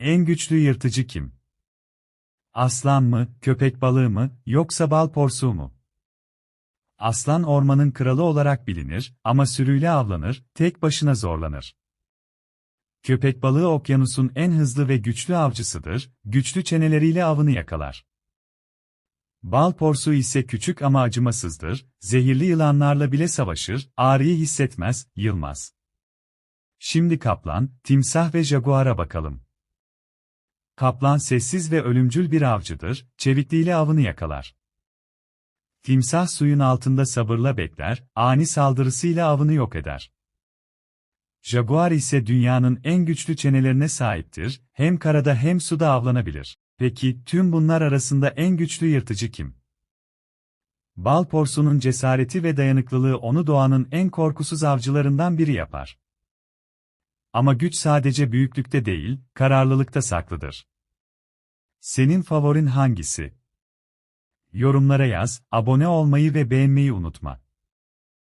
En güçlü yırtıcı kim? Aslan mı, köpek balığı mı, yoksa bal porsuğu mu? Aslan ormanın kralı olarak bilinir ama sürüyle avlanır, tek başına zorlanır. Köpek balığı okyanusun en hızlı ve güçlü avcısıdır, güçlü çeneleriyle avını yakalar. Bal porsuğu ise küçük ama acımasızdır, zehirli yılanlarla bile savaşır, ağrıyı hissetmez, yılmaz. Şimdi kaplan, timsah ve jaguara bakalım. Kaplan sessiz ve ölümcül bir avcıdır, çevikliğiyle avını yakalar. Timsah suyun altında sabırla bekler, ani saldırısıyla avını yok eder. Jaguar ise dünyanın en güçlü çenelerine sahiptir, hem karada hem suda avlanabilir. Peki, tüm bunlar arasında en güçlü yırtıcı kim? Bal porsunun cesareti ve dayanıklılığı onu doğanın en korkusuz avcılarından biri yapar. Ama güç sadece büyüklükte değil, kararlılıkta saklıdır. Senin favorin hangisi? Yorumlara yaz, abone olmayı ve beğenmeyi unutma.